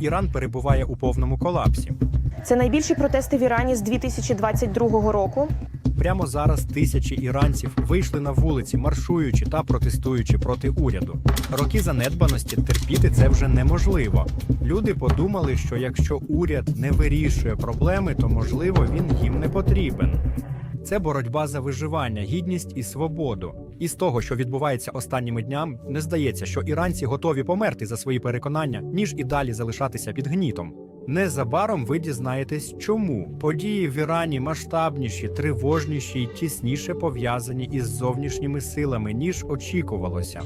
Іран перебуває у повному колапсі. Це найбільші протести в Ірані з 2022 року. Прямо зараз тисячі іранців вийшли на вулиці, маршуючи та протестуючи проти уряду. Роки занедбаності терпіти це вже неможливо. Люди подумали, що якщо уряд не вирішує проблеми, то можливо він їм не потрібен. Це боротьба за виживання, гідність і свободу. І з того, що відбувається останніми днями, не здається, що іранці готові померти за свої переконання, ніж і далі залишатися під гнітом. Незабаром ви дізнаєтесь, чому події в Ірані масштабніші, тривожніші і тісніше пов'язані із зовнішніми силами, ніж очікувалося.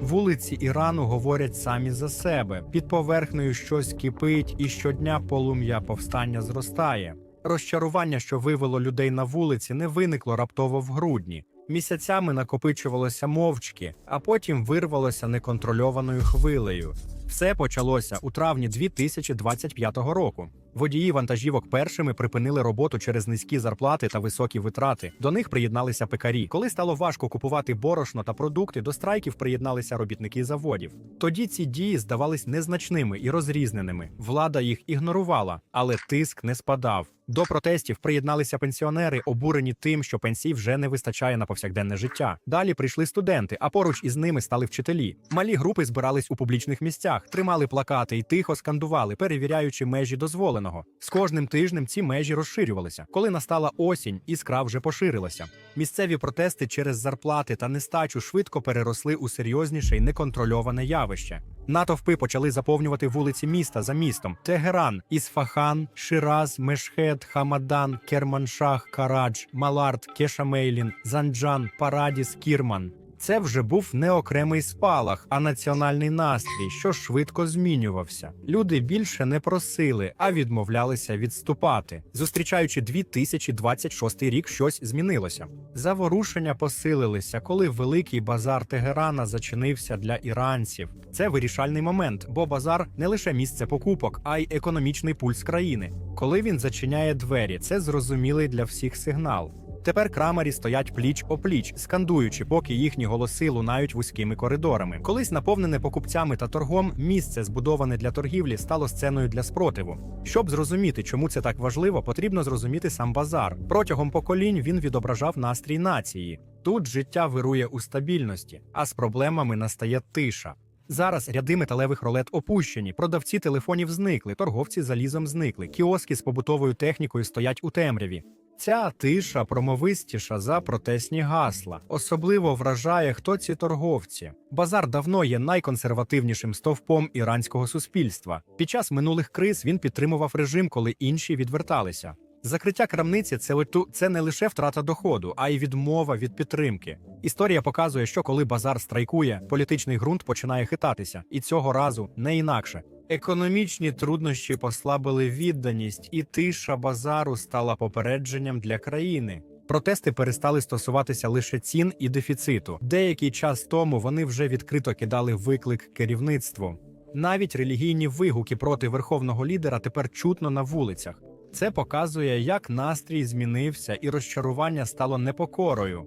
Вулиці Ірану говорять самі за себе. Під поверхнею щось кипить, і щодня полум'я повстання зростає. Розчарування, що вивело людей на вулиці, не виникло раптово в грудні. Місяцями накопичувалося мовчки, а потім вирвалося неконтрольованою хвилею. Все почалося у травні 2025 року. Водії вантажівок першими припинили роботу через низькі зарплати та високі витрати. До них приєдналися пекарі. Коли стало важко купувати борошно та продукти, до страйків приєдналися робітники заводів. Тоді ці дії здавались незначними і розрізненими. Влада їх ігнорувала, але тиск не спадав. До протестів приєдналися пенсіонери, обурені тим, що пенсій вже не вистачає на повсякденне життя. Далі прийшли студенти, а поруч із ними стали вчителі. Малі групи збирались у публічних місцях, тримали плакати і тихо скандували, перевіряючи межі дозволеного. З кожним тижнем ці межі розширювалися. Коли настала осінь, іскра вже поширилася. Місцеві протести через зарплати та нестачу швидко переросли у серйозніше й неконтрольоване явище. Натовпи почали заповнювати вулиці міста за містом: Тегеран, Ісфахан, Шираз, Мешхед, Хамадан, Керманшах, Карадж, Малард, Кешамейлін, Занджан, Парадіс, Кірман. Це вже був не окремий спалах, а національний настрій, що швидко змінювався. Люди більше не просили, а відмовлялися відступати. Зустрічаючи 2026 рік, щось змінилося. Заворушення посилилися, коли великий базар Тегерана зачинився для іранців. Це вирішальний момент, бо базар не лише місце покупок, а й економічний пульс країни. Коли він зачиняє двері, це зрозумілий для всіх сигнал. Тепер крамарі стоять пліч опліч, скандуючи, поки їхні голоси лунають вузькими коридорами. Колись наповнене покупцями та торгом, місце, збудоване для торгівлі, стало сценою для спротиву. Щоб зрозуміти, чому це так важливо, потрібно зрозуміти сам базар. Протягом поколінь він відображав настрій нації. Тут життя вирує у стабільності, а з проблемами настає тиша. Зараз ряди металевих ролет опущені, продавці телефонів зникли, торговці залізом зникли, кіоски з побутовою технікою стоять у темряві. Ця тиша промовистіша за протестні гасла. Особливо вражає, хто ці торговці. Базар давно є найконсервативнішим стовпом іранського суспільства. Під час минулих криз він підтримував режим, коли інші відверталися. Закриття крамниці це литу- це не лише втрата доходу, а й відмова від підтримки. Історія показує, що коли базар страйкує, політичний ґрунт починає хитатися, і цього разу не інакше. Економічні труднощі послабили відданість, і тиша базару стала попередженням для країни. Протести перестали стосуватися лише цін і дефіциту. Деякий час тому вони вже відкрито кидали виклик керівництву. Навіть релігійні вигуки проти верховного лідера тепер чутно на вулицях. Це показує, як настрій змінився, і розчарування стало непокорою.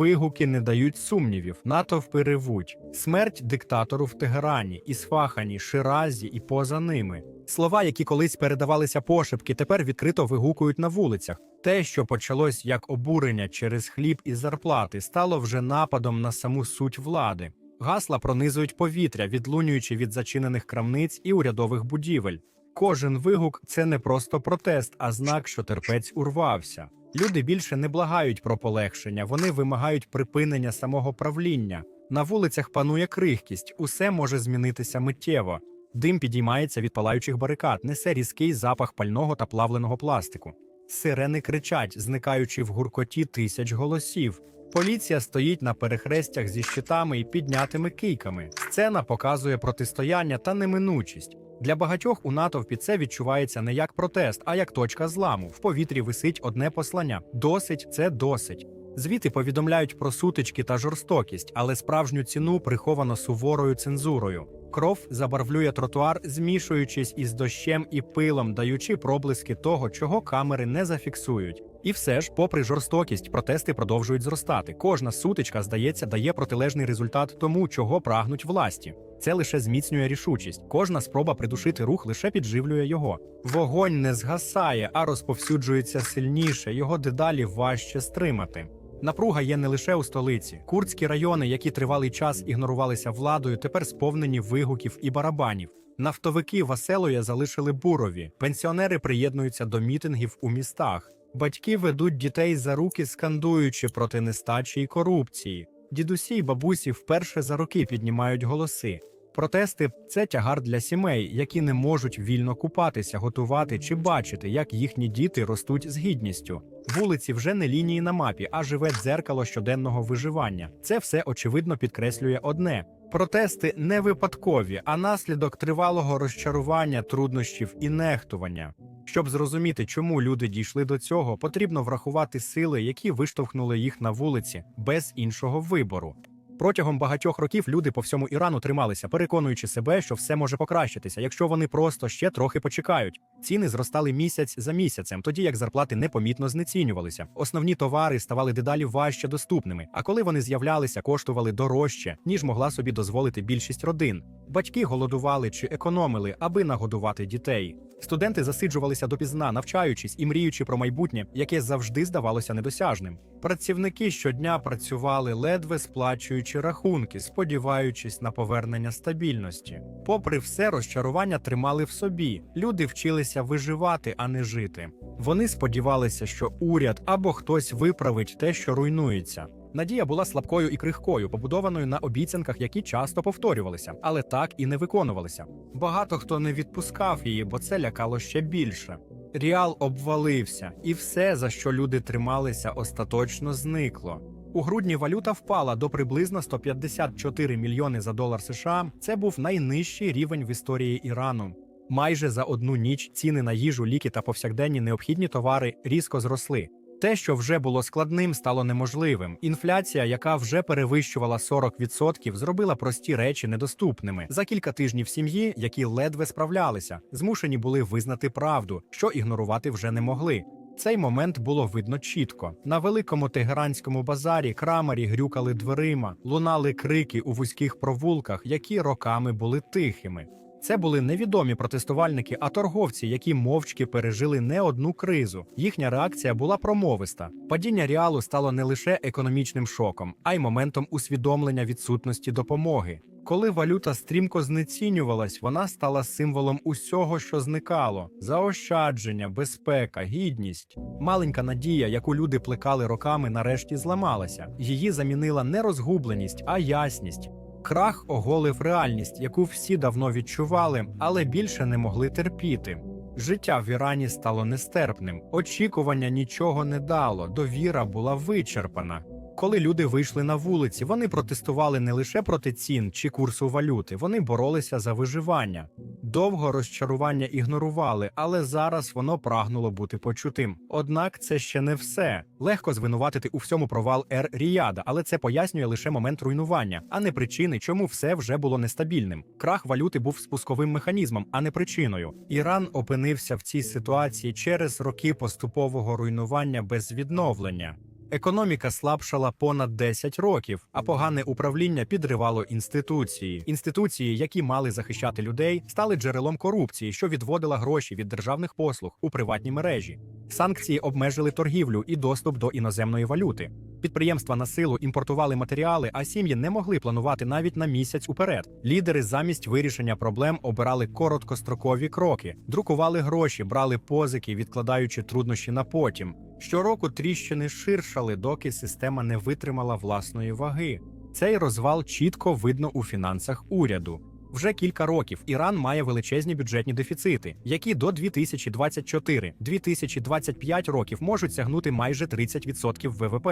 Вигуки не дають сумнівів, натовпи ревуть. Смерть диктатору в Тегерані, Ісфахані, Ширазі і поза ними. Слова, які колись передавалися пошепки, тепер відкрито вигукують на вулицях. Те, що почалось як обурення через хліб і зарплати, стало вже нападом на саму суть влади. Гасла пронизують повітря, відлунюючи від зачинених крамниць і урядових будівель. Кожен вигук це не просто протест, а знак, що терпець урвався. Люди більше не благають про полегшення, вони вимагають припинення самого правління. На вулицях панує крихкість, усе може змінитися миттєво. Дим підіймається від палаючих барикад, несе різкий запах пального та плавленого пластику. Сирени кричать, зникаючи в гуркоті тисяч голосів. Поліція стоїть на перехрестях зі щитами і піднятими кийками. Сцена показує протистояння та неминучість. Для багатьох у натовпі це відчувається не як протест, а як точка зламу. В повітрі висить одне послання: досить це досить. Звіти повідомляють про сутички та жорстокість, але справжню ціну приховано суворою цензурою. Кров забарвлює тротуар, змішуючись із дощем і пилом, даючи проблиски того, чого камери не зафіксують. І все ж, попри жорстокість, протести продовжують зростати. Кожна сутичка, здається, дає протилежний результат тому, чого прагнуть власті. Це лише зміцнює рішучість. Кожна спроба придушити рух лише підживлює його. Вогонь не згасає, а розповсюджується сильніше. Його дедалі важче стримати. Напруга є не лише у столиці. Курдські райони, які тривалий час ігнорувалися владою, тепер сповнені вигуків і барабанів. Нафтовики Васелоя залишили бурові. Пенсіонери приєднуються до мітингів у містах. Батьки ведуть дітей за руки, скандуючи проти нестачі і корупції. Дідусі й бабусі вперше за роки піднімають голоси. Протести це тягар для сімей, які не можуть вільно купатися, готувати чи бачити, як їхні діти ростуть з гідністю. Вулиці вже не лінії на мапі, а живе дзеркало щоденного виживання. Це все очевидно підкреслює одне: протести не випадкові, а наслідок тривалого розчарування, труднощів і нехтування. Щоб зрозуміти, чому люди дійшли до цього, потрібно врахувати сили, які виштовхнули їх на вулиці без іншого вибору. Протягом багатьох років люди по всьому Ірану трималися, переконуючи себе, що все може покращитися, якщо вони просто ще трохи почекають. Ціни зростали місяць за місяцем, тоді як зарплати непомітно знецінювалися. Основні товари ставали дедалі важче доступними. А коли вони з'являлися, коштували дорожче, ніж могла собі дозволити більшість родин. Батьки голодували чи економили, аби нагодувати дітей. Студенти засиджувалися допізна, навчаючись і мріючи про майбутнє, яке завжди здавалося недосяжним. Працівники щодня працювали, ледве сплачуючи рахунки, сподіваючись на повернення стабільності. Попри все, розчарування тримали в собі. Люди вчилися виживати, а не жити. Вони сподівалися, що уряд або хтось виправить те, що руйнується. Надія була слабкою і крихкою, побудованою на обіцянках, які часто повторювалися, але так і не виконувалися. Багато хто не відпускав її, бо це лякало ще більше. Ріал обвалився, і все, за що люди трималися, остаточно зникло. У грудні валюта впала до приблизно 154 мільйони за долар США. Це був найнижчий рівень в історії Ірану. Майже за одну ніч ціни на їжу, ліки та повсякденні необхідні товари різко зросли. Те, що вже було складним, стало неможливим. Інфляція, яка вже перевищувала 40%, зробила прості речі недоступними. За кілька тижнів сім'ї, які ледве справлялися, змушені були визнати правду, що ігнорувати вже не могли. Цей момент було видно чітко. На великому тегеранському базарі крамарі грюкали дверима, лунали крики у вузьких провулках, які роками були тихими. Це були невідомі протестувальники, а торговці, які мовчки пережили не одну кризу. Їхня реакція була промовиста. Падіння реалу стало не лише економічним шоком, а й моментом усвідомлення відсутності допомоги. Коли валюта стрімко знецінювалась, вона стала символом усього, що зникало: заощадження, безпека, гідність. Маленька надія, яку люди плекали роками, нарешті зламалася. Її замінила не розгубленість, а ясність. Крах оголив реальність, яку всі давно відчували, але більше не могли терпіти. Життя в Ірані стало нестерпним, очікування нічого не дало, довіра була вичерпана. Коли люди вийшли на вулиці, вони протестували не лише проти цін чи курсу валюти, вони боролися за виживання. Довго розчарування ігнорували, але зараз воно прагнуло бути почутим. Однак це ще не все. Легко звинуватити у всьому провал Ер Ріяда, але це пояснює лише момент руйнування, а не причини, чому все вже було нестабільним. Крах валюти був спусковим механізмом, а не причиною. Іран опинився в цій ситуації через роки поступового руйнування без відновлення. Економіка слабшала понад 10 років, а погане управління підривало інституції. Інституції, які мали захищати людей, стали джерелом корупції, що відводила гроші від державних послуг у приватні мережі. Санкції обмежили торгівлю і доступ до іноземної валюти. Підприємства на силу імпортували матеріали, а сім'ї не могли планувати навіть на місяць уперед. Лідери замість вирішення проблем обирали короткострокові кроки, друкували гроші, брали позики, відкладаючи труднощі на потім. Щороку тріщини ширшали, доки система не витримала власної ваги. Цей розвал чітко видно у фінансах уряду. Вже кілька років Іран має величезні бюджетні дефіцити, які до 2024-2025 років можуть сягнути майже 30% ВВП.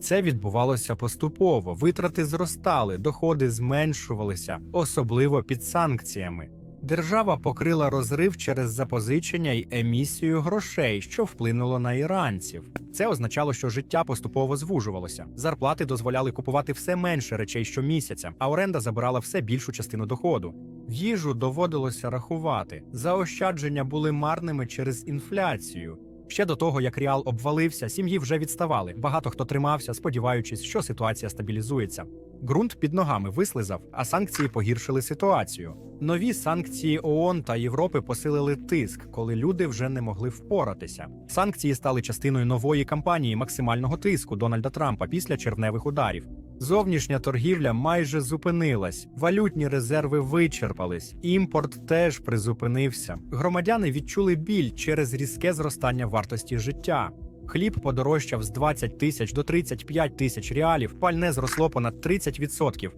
Це відбувалося поступово. Витрати зростали, доходи зменшувалися, особливо під санкціями. Держава покрила розрив через запозичення й емісію грошей, що вплинуло на іранців. Це означало, що життя поступово звужувалося. Зарплати дозволяли купувати все менше речей щомісяця, а оренда забирала все більшу частину доходу. Їжу доводилося рахувати. Заощадження були марними через інфляцію. Ще до того, як Ріал обвалився, сім'ї вже відставали. Багато хто тримався, сподіваючись, що ситуація стабілізується. Ґрунт під ногами вислизав, а санкції погіршили ситуацію. Нові санкції ООН та Європи посилили тиск, коли люди вже не могли впоратися. Санкції стали частиною нової кампанії максимального тиску Дональда Трампа після червневих ударів. Зовнішня торгівля майже зупинилась, валютні резерви вичерпались, імпорт теж призупинився. Громадяни відчули біль через різке зростання вартості життя. Хліб подорожчав з 20 тисяч до 35 тисяч реалів, пальне зросло понад 30%.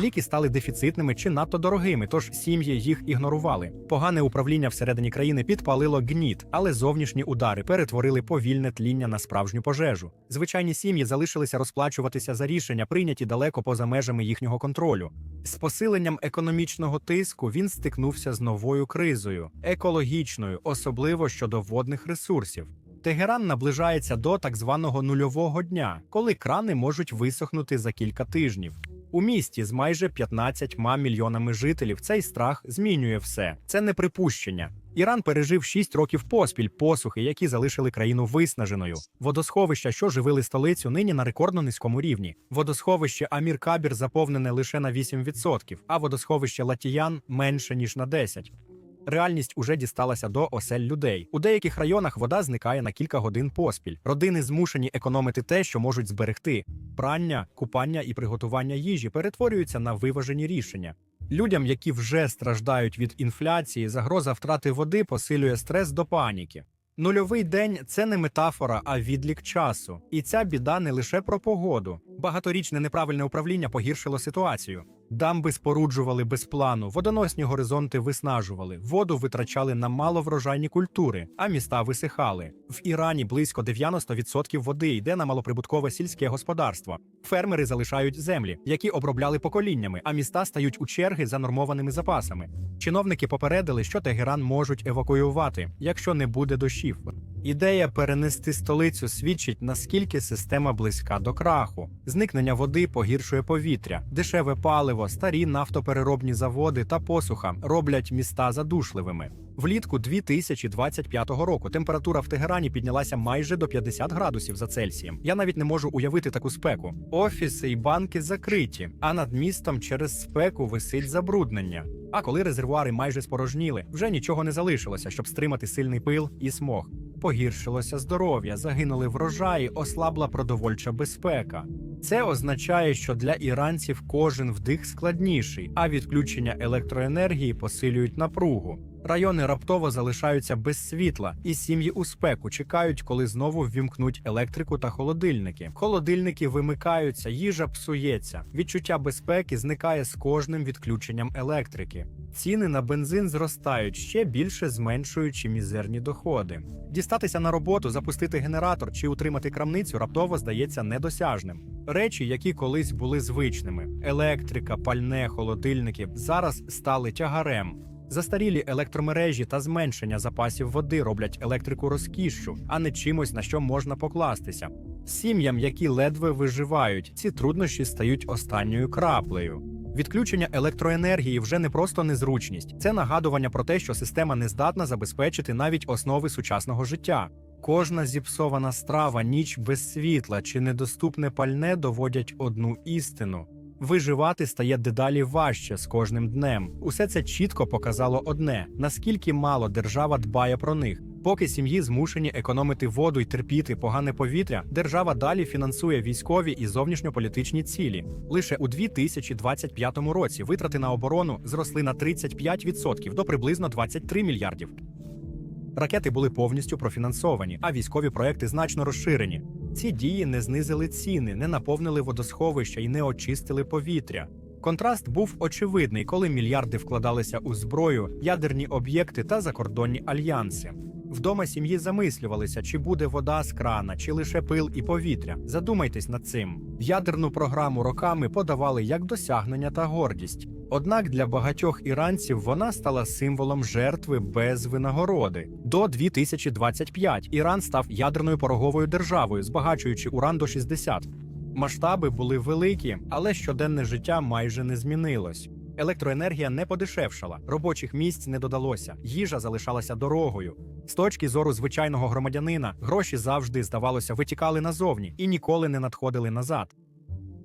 Ліки стали дефіцитними чи надто дорогими, тож сім'ї їх ігнорували. Погане управління всередині країни підпалило гніт, але зовнішні удари перетворили повільне тління на справжню пожежу. Звичайні сім'ї залишилися розплачуватися за рішення, прийняті далеко поза межами їхнього контролю. З посиленням економічного тиску він стикнувся з новою кризою, екологічною, особливо щодо водних ресурсів. Тегеран наближається до так званого нульового дня, коли крани можуть висохнути за кілька тижнів. У місті з майже 15 мільйонами жителів цей страх змінює все. Це не припущення. Іран пережив 6 років поспіль посухи, які залишили країну виснаженою. Водосховища, що живили столицю, нині на рекордно низькому рівні. Водосховище Амір Кабір заповнене лише на 8%, а водосховище Латіян менше ніж на 10%. Реальність уже дісталася до осель людей. У деяких районах вода зникає на кілька годин поспіль. Родини змушені економити те, що можуть зберегти. Прання, купання і приготування їжі перетворюються на виважені рішення. Людям, які вже страждають від інфляції, загроза втрати води посилює стрес до паніки. Нульовий день це не метафора, а відлік часу. І ця біда не лише про погоду. Багаторічне неправильне управління погіршило ситуацію. Дамби споруджували без плану, водоносні горизонти виснажували, воду витрачали на маловрожайні культури, а міста висихали. В Ірані близько 90% води йде на малоприбуткове сільське господарство. Фермери залишають землі, які обробляли поколіннями, а міста стають у черги за нормованими запасами. Чиновники попередили, що Тегеран можуть евакуювати, якщо не буде дощів. Ідея перенести столицю свідчить, наскільки система близька до краху. Зникнення води погіршує повітря, дешеве паливо, старі нафтопереробні заводи та посуха роблять міста задушливими. Влітку 2025 року температура в Тегерані піднялася майже до 50 градусів за Цельсієм. Я навіть не можу уявити таку спеку. Офіси і банки закриті, а над містом через спеку висить забруднення. А коли резервуари майже спорожніли, вже нічого не залишилося, щоб стримати сильний пил і смог. Погіршилося здоров'я, загинули врожаї, ослабла продовольча безпека. Це означає, що для іранців кожен вдих складніший, а відключення електроенергії посилюють напругу. Райони раптово залишаються без світла, і сім'ї у спеку чекають, коли знову ввімкнуть електрику та холодильники. Холодильники вимикаються, їжа псується. Відчуття безпеки зникає з кожним відключенням електрики. Ціни на бензин зростають ще більше зменшуючи мізерні доходи. Дістатися на роботу, запустити генератор чи утримати крамницю раптово здається недосяжним. Речі, які колись були звичними: електрика, пальне, холодильники, зараз стали тягарем. Застарілі електромережі та зменшення запасів води роблять електрику розкішшю, а не чимось на що можна покластися. Сім'ям, які ледве виживають, ці труднощі стають останньою краплею. Відключення електроенергії вже не просто незручність, це нагадування про те, що система не здатна забезпечити навіть основи сучасного життя. Кожна зіпсована страва, ніч без світла чи недоступне пальне доводять одну істину. Виживати стає дедалі важче з кожним днем. Усе це чітко показало одне: наскільки мало держава дбає про них. Поки сім'ї змушені економити воду й терпіти погане повітря, держава далі фінансує військові і зовнішньополітичні цілі. Лише у 2025 році витрати на оборону зросли на 35% до приблизно 23 мільярдів. Ракети були повністю профінансовані, а військові проекти значно розширені. Ці дії не знизили ціни, не наповнили водосховища і не очистили повітря. Контраст був очевидний, коли мільярди вкладалися у зброю, ядерні об'єкти та закордонні альянси. Вдома сім'ї замислювалися, чи буде вода з крана, чи лише пил і повітря. Задумайтесь над цим. Ядерну програму роками подавали як досягнення та гордість. Однак для багатьох іранців вона стала символом жертви без винагороди. До 2025 Іран став ядерною пороговою державою, збагачуючи уран до 60. Масштаби були великі, але щоденне життя майже не змінилось. Електроенергія не подешевшала, робочих місць не додалося, їжа залишалася дорогою. З точки зору звичайного громадянина, гроші завжди, здавалося, витікали назовні і ніколи не надходили назад.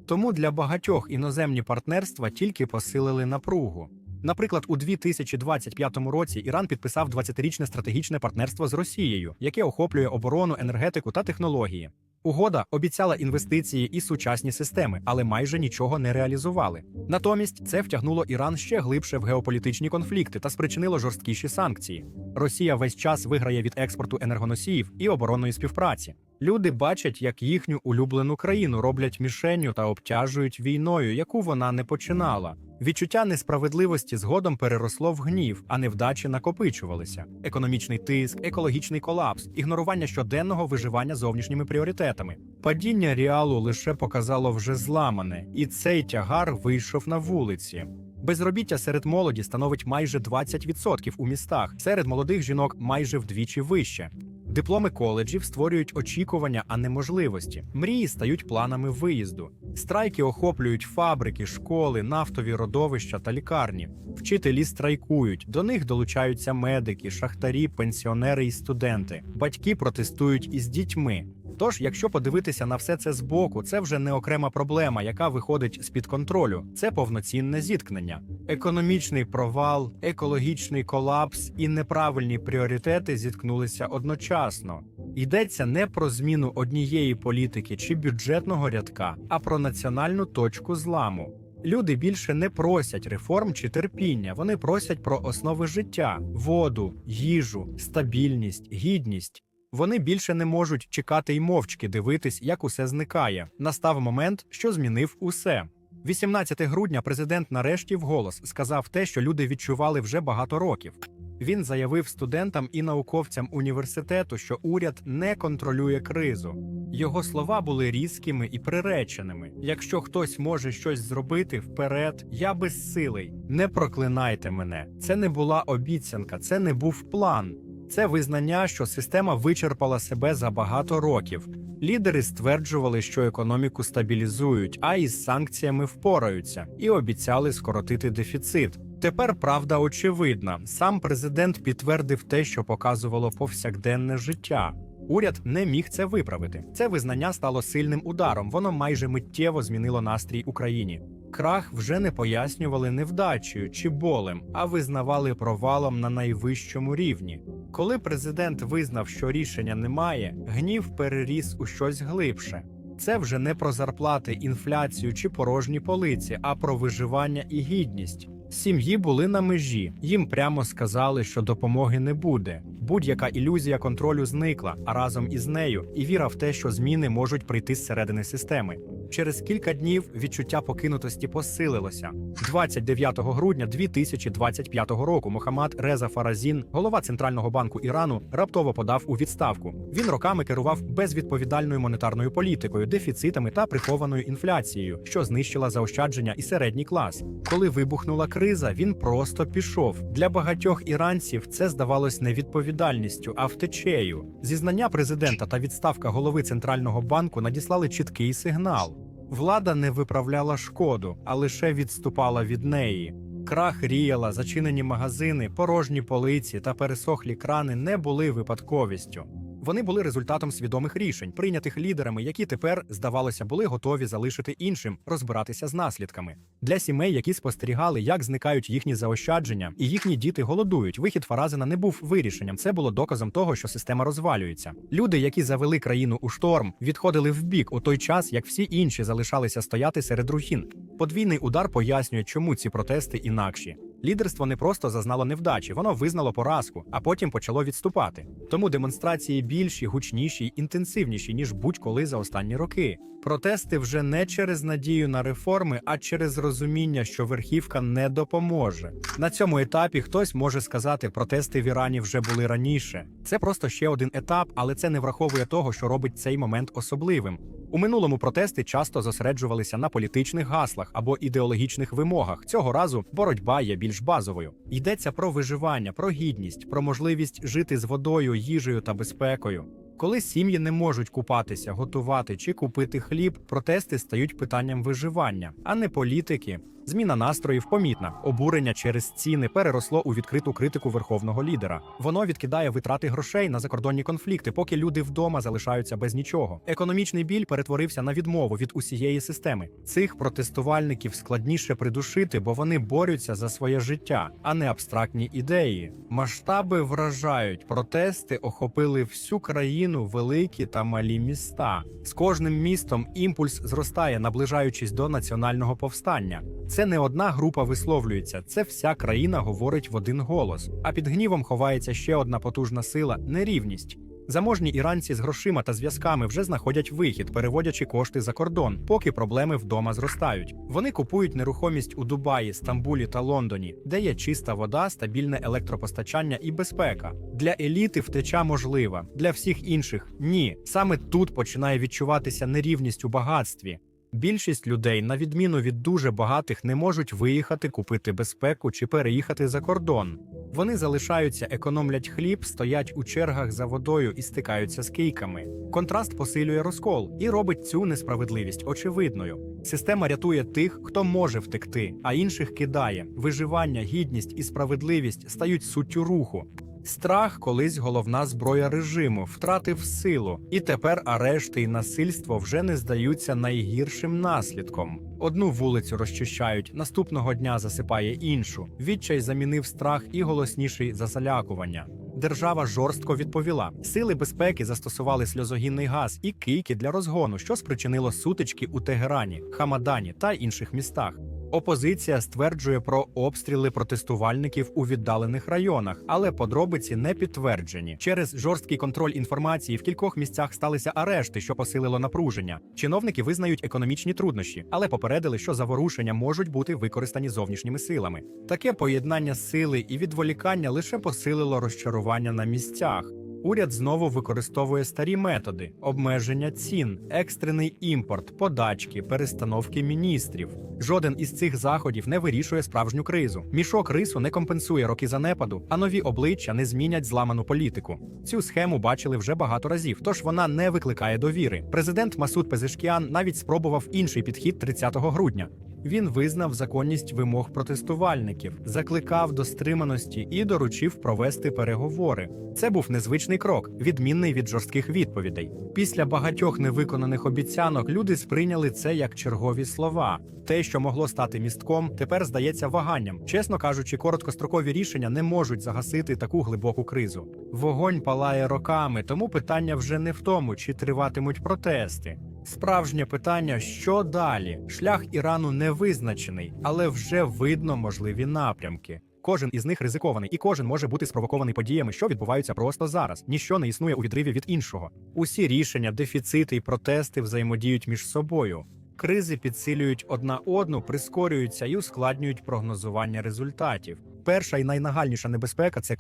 Тому для багатьох іноземні партнерства тільки посилили напругу. Наприклад, у 2025 році Іран підписав 20-річне стратегічне партнерство з Росією, яке охоплює оборону, енергетику та технології. Угода обіцяла інвестиції і сучасні системи, але майже нічого не реалізували. Натомість це втягнуло Іран ще глибше в геополітичні конфлікти та спричинило жорсткіші санкції. Росія весь час виграє від експорту енергоносіїв і оборонної співпраці. Люди бачать, як їхню улюблену країну роблять мішенню та обтяжують війною, яку вона не починала. Відчуття несправедливості згодом переросло в гнів, а невдачі накопичувалися. Економічний тиск, екологічний колапс, ігнорування щоденного виживання зовнішніми пріоритетами. Падіння реалу лише показало вже зламане, і цей тягар вийшов на вулиці. Безробіття серед молоді становить майже 20% у містах, серед молодих жінок майже вдвічі вище. Дипломи коледжів створюють очікування, а не можливості. Мрії стають планами виїзду. Страйки охоплюють фабрики, школи, нафтові родовища та лікарні. Вчителі страйкують. До них долучаються медики, шахтарі, пенсіонери і студенти. Батьки протестують із дітьми. Тож, якщо подивитися на все це збоку, це вже не окрема проблема, яка виходить з під контролю. Це повноцінне зіткнення. Економічний провал, екологічний колапс і неправильні пріоритети зіткнулися одночасно. Йдеться не про зміну однієї політики чи бюджетного рядка, а про національну точку зламу. Люди більше не просять реформ чи терпіння, вони просять про основи життя: воду, їжу, стабільність, гідність. Вони більше не можуть чекати й мовчки дивитись, як усе зникає. Настав момент, що змінив усе. 18 грудня президент нарешті вголос сказав те, що люди відчували вже багато років. Він заявив студентам і науковцям університету, що уряд не контролює кризу. Його слова були різкими і приреченими. Якщо хтось може щось зробити вперед, я безсилий. Не проклинайте мене. Це не була обіцянка, це не був план. Це визнання, що система вичерпала себе за багато років. Лідери стверджували, що економіку стабілізують, а із санкціями впораються, і обіцяли скоротити дефіцит. Тепер правда очевидна. Сам президент підтвердив те, що показувало повсякденне життя. Уряд не міг це виправити. Це визнання стало сильним ударом. Воно майже миттєво змінило настрій Україні. Крах вже не пояснювали невдачею чи болем, а визнавали провалом на найвищому рівні. Коли президент визнав, що рішення немає, гнів переріс у щось глибше. Це вже не про зарплати, інфляцію чи порожні полиці, а про виживання і гідність. Сім'ї були на межі. Їм прямо сказали, що допомоги не буде. Будь-яка ілюзія контролю зникла, а разом із нею і віра в те, що зміни можуть прийти зсередини системи. Через кілька днів відчуття покинутості посилилося. 29 грудня 2025 року Мохаммад Реза Фаразін, голова центрального банку Ірану, раптово подав у відставку. Він роками керував безвідповідальною монетарною політикою, дефіцитами та прихованою інфляцією, що знищила заощадження і середній клас. Коли вибухнула криза, він просто пішов. Для багатьох іранців це здавалось не відповідальністю, а втечею. Зізнання президента та відставка голови центрального банку надіслали чіткий сигнал. Влада не виправляла шкоду, а лише відступала від неї. Крах ріяла, зачинені магазини, порожні полиці та пересохлі крани не були випадковістю. Вони були результатом свідомих рішень, прийнятих лідерами, які тепер, здавалося, були готові залишити іншим розбиратися з наслідками. Для сімей, які спостерігали, як зникають їхні заощадження, і їхні діти голодують. Вихід Фаразина не був вирішенням. Це було доказом того, що система розвалюється. Люди, які завели країну у шторм, відходили в бік у той час, як всі інші залишалися стояти серед руїн. Подвійний удар пояснює, чому ці протести інакші. Лідерство не просто зазнало невдачі, воно визнало поразку, а потім почало відступати. Тому демонстрації більші, гучніші й інтенсивніші ніж будь-коли за останні роки. Протести вже не через надію на реформи, а через розуміння, що верхівка не допоможе. На цьому етапі хтось може сказати, протести в Ірані вже були раніше. Це просто ще один етап, але це не враховує того, що робить цей момент особливим. У минулому протести часто зосереджувалися на політичних гаслах або ідеологічних вимогах. Цього разу боротьба є більш базовою. Йдеться про виживання, про гідність, про можливість жити з водою, їжею та безпекою. Коли сім'ї не можуть купатися, готувати чи купити хліб, протести стають питанням виживання, а не політики. Зміна настроїв помітна. Обурення через ціни переросло у відкриту критику верховного лідера. Воно відкидає витрати грошей на закордонні конфлікти, поки люди вдома залишаються без нічого. Економічний біль перетворився на відмову від усієї системи. Цих протестувальників складніше придушити, бо вони борються за своє життя, а не абстрактні ідеї. Масштаби вражають. Протести охопили всю країну, великі та малі міста. З кожним містом імпульс зростає, наближаючись до національного повстання. Це не одна група висловлюється, це вся країна говорить в один голос. А під гнівом ховається ще одна потужна сила нерівність. Заможні іранці з грошима та зв'язками вже знаходять вихід, переводячи кошти за кордон, поки проблеми вдома зростають. Вони купують нерухомість у Дубаї, Стамбулі та Лондоні, де є чиста вода, стабільне електропостачання і безпека. Для еліти втеча можлива, для всіх інших ні. Саме тут починає відчуватися нерівність у багатстві. Більшість людей, на відміну від дуже багатих, не можуть виїхати, купити безпеку чи переїхати за кордон. Вони залишаються, економлять хліб, стоять у чергах за водою і стикаються з кийками. Контраст посилює розкол і робить цю несправедливість очевидною. Система рятує тих, хто може втекти, а інших кидає. Виживання, гідність і справедливість стають суттю руху. Страх, колись головна зброя режиму, втратив силу, і тепер арешти і насильство вже не здаються найгіршим наслідком. Одну вулицю розчищають, наступного дня засипає іншу. Відчай замінив страх і голосніший за залякування. Держава жорстко відповіла. Сили безпеки застосували сльозогінний газ і кийки для розгону, що спричинило сутички у Тегерані, Хамадані та інших містах. Опозиція стверджує про обстріли протестувальників у віддалених районах, але подробиці не підтверджені. Через жорсткий контроль інформації в кількох місцях сталися арешти, що посилило напруження. Чиновники визнають економічні труднощі, але попередили, що заворушення можуть бути використані зовнішніми силами. Таке поєднання сили і відволікання лише посилило розчарування на місцях. Уряд знову використовує старі методи: обмеження цін, екстрений імпорт, подачки, перестановки міністрів. Жоден із цих заходів не вирішує справжню кризу. Мішок рису не компенсує роки занепаду, а нові обличчя не змінять зламану політику. Цю схему бачили вже багато разів, тож вона не викликає довіри. Президент Масуд Пезешкіан навіть спробував інший підхід 30 грудня. Він визнав законність вимог протестувальників, закликав до стриманості і доручив провести переговори. Це був незвичний крок, відмінний від жорстких відповідей. Після багатьох невиконаних обіцянок люди сприйняли це як чергові слова. Те, що могло стати містком, тепер здається ваганням. Чесно кажучи, короткострокові рішення не можуть загасити таку глибоку кризу. Вогонь палає роками, тому питання вже не в тому, чи триватимуть протести. Справжнє питання, що далі? Шлях Ірану не визначений, але вже видно можливі напрямки. Кожен із них ризикований, і кожен може бути спровокований подіями, що відбуваються просто зараз. Ніщо не існує у відриві від іншого. Усі рішення, дефіцити і протести взаємодіють між собою. Кризи підсилюють одна одну, прискорюються і ускладнюють прогнозування результатів. Перша і найнагальніша небезпека це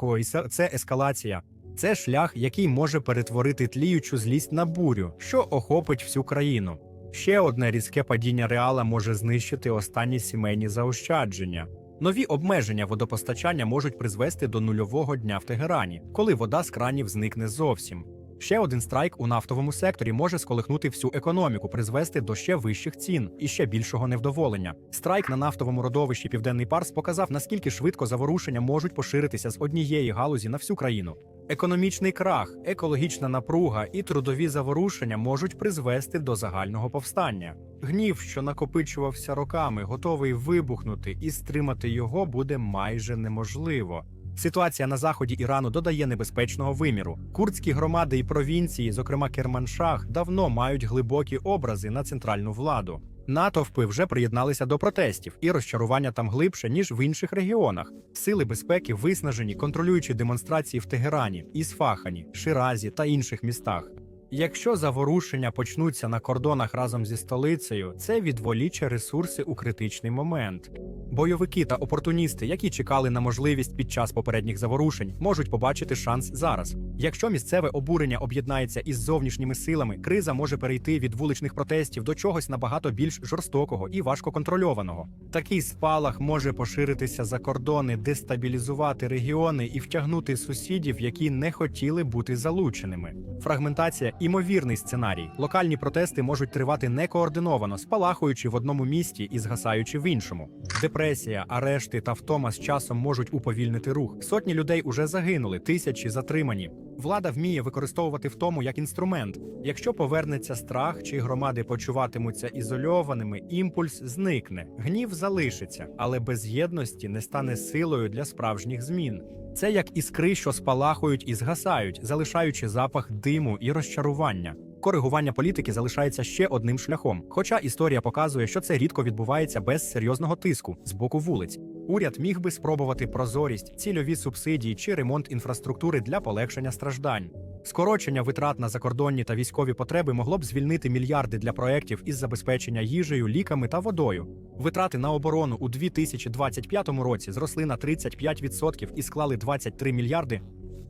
це ескалація. Це шлях, який може перетворити тліючу злість на бурю, що охопить всю країну. Ще одне різке падіння реала може знищити останні сімейні заощадження. Нові обмеження водопостачання можуть призвести до нульового дня в Тегерані, коли вода з кранів зникне зовсім. Ще один страйк у нафтовому секторі може сколихнути всю економіку, призвести до ще вищих цін і ще більшого невдоволення. Страйк на нафтовому родовищі Південний Парс показав, наскільки швидко заворушення можуть поширитися з однієї галузі на всю країну. Економічний крах, екологічна напруга і трудові заворушення можуть призвести до загального повстання. Гнів, що накопичувався роками, готовий вибухнути, і стримати його буде майже неможливо. Ситуація на заході Ірану додає небезпечного виміру. Курдські громади і провінції, зокрема Керманшах, давно мають глибокі образи на центральну владу. Натовпи вже приєдналися до протестів, і розчарування там глибше ніж в інших регіонах. Сили безпеки виснажені, контролюючи демонстрації в Тегерані, Ісфахані, Ширазі та інших містах. Якщо заворушення почнуться на кордонах разом зі столицею, це відволіче ресурси у критичний момент. Бойовики та опортуністи, які чекали на можливість під час попередніх заворушень, можуть побачити шанс зараз. Якщо місцеве обурення об'єднається із зовнішніми силами, криза може перейти від вуличних протестів до чогось набагато більш жорстокого і важко контрольованого. Такий спалах може поширитися за кордони, дестабілізувати регіони і втягнути сусідів, які не хотіли бути залученими. Фрагментація імовірний сценарій. Локальні протести можуть тривати некоординовано, спалахуючи в одному місті і згасаючи в іншому. Депресія, арешти та втома з часом можуть уповільнити рух. Сотні людей уже загинули, тисячі затримані. Влада вміє використовувати втому як інструмент. Якщо повернеться страх чи громади почуватимуться ізольованими, імпульс зникне, гнів залишиться, але без єдності не стане силою для справжніх змін. Це як іскри, що спалахують і згасають, залишаючи запах диму і розчарування. Коригування політики залишається ще одним шляхом. Хоча історія показує, що це рідко відбувається без серйозного тиску з боку вулиць. Уряд міг би спробувати прозорість, цільові субсидії чи ремонт інфраструктури для полегшення страждань. Скорочення витрат на закордонні та військові потреби могло б звільнити мільярди для проєктів із забезпечення їжею, ліками та водою. Витрати на оборону у 2025 році зросли на 35% і склали 23 мільярди.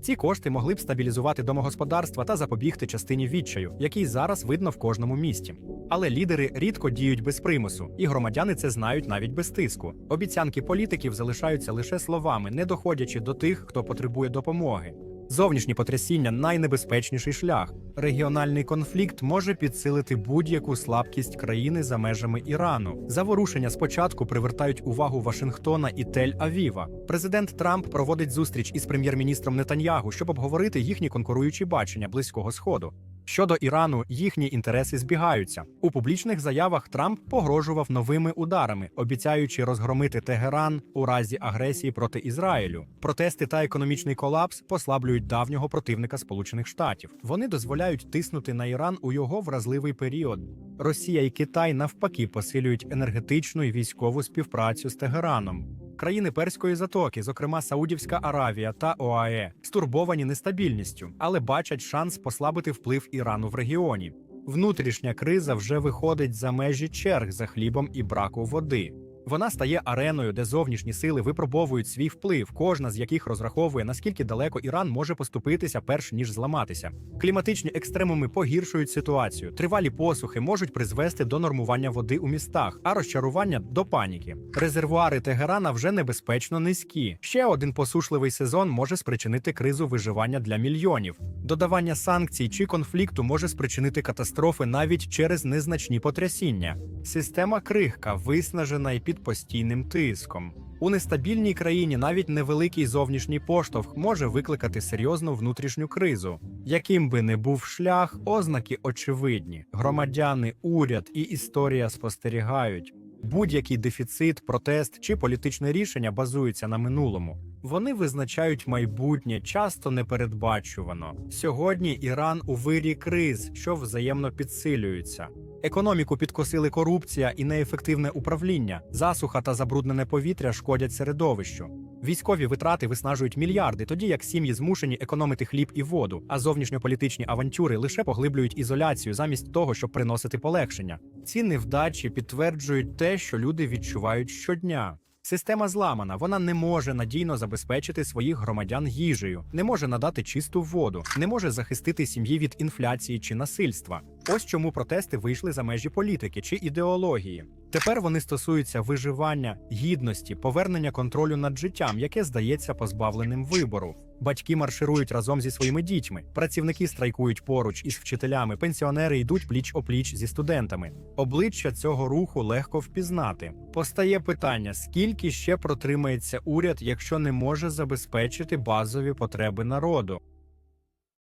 Ці кошти могли б стабілізувати домогосподарства та запобігти частині відчаю, який зараз видно в кожному місті. Але лідери рідко діють без примусу, і громадяни це знають навіть без тиску. Обіцянки політиків залишаються лише словами, не доходячи до тих, хто потребує допомоги. Зовнішні потрясіння найнебезпечніший шлях. Регіональний конфлікт може підсилити будь-яку слабкість країни за межами Ірану. Заворушення спочатку привертають увагу Вашингтона і Тель-Авіва. Президент Трамп проводить зустріч із прем'єр-міністром Нетаньягу, щоб обговорити їхні конкуруючі бачення близького сходу. Щодо Ірану, їхні інтереси збігаються. У публічних заявах Трамп погрожував новими ударами, обіцяючи розгромити Тегеран у разі агресії проти Ізраїлю. Протести та економічний колапс послаблюють давнього противника Сполучених Штатів. Вони дозволяють тиснути на Іран у його вразливий період. Росія і Китай навпаки посилюють енергетичну і військову співпрацю з Тегераном. Країни Перської затоки, зокрема Саудівська Аравія та ОАЕ, стурбовані нестабільністю, але бачать шанс послабити вплив Ірану в регіоні. Внутрішня криза вже виходить за межі черг за хлібом і браку води. Вона стає ареною, де зовнішні сили випробовують свій вплив, кожна з яких розраховує, наскільки далеко Іран може поступитися, перш ніж зламатися. Кліматичні екстремуми погіршують ситуацію. Тривалі посухи можуть призвести до нормування води у містах, а розчарування до паніки. Резервуари Тегерана вже небезпечно низькі. Ще один посушливий сезон може спричинити кризу виживання для мільйонів. Додавання санкцій чи конфлікту може спричинити катастрофи навіть через незначні потрясіння. Система крихка виснажена і під постійним тиском. У нестабільній країні навіть невеликий зовнішній поштовх може викликати серйозну внутрішню кризу. Яким би не був шлях, ознаки очевидні. Громадяни, уряд і історія спостерігають. Будь-який дефіцит, протест чи політичне рішення базуються на минулому. Вони визначають майбутнє, часто непередбачувано. Сьогодні Іран у вирі криз, що взаємно підсилюються. Економіку підкосили корупція і неефективне управління, засуха та забруднене повітря шкодять середовищу. Військові витрати виснажують мільярди, тоді як сім'ї змушені економити хліб і воду, а зовнішньополітичні авантюри лише поглиблюють ізоляцію замість того, щоб приносити полегшення. Ці невдачі підтверджують те, що люди відчувають щодня. Система зламана, вона не може надійно забезпечити своїх громадян їжею, не може надати чисту воду, не може захистити сім'ї від інфляції чи насильства. Ось чому протести вийшли за межі політики чи ідеології. Тепер вони стосуються виживання, гідності, повернення контролю над життям, яке здається позбавленим вибору. Батьки марширують разом зі своїми дітьми, працівники страйкують поруч із вчителями, пенсіонери йдуть пліч опліч зі студентами. Обличчя цього руху легко впізнати. Постає питання: скільки ще протримається уряд, якщо не може забезпечити базові потреби народу?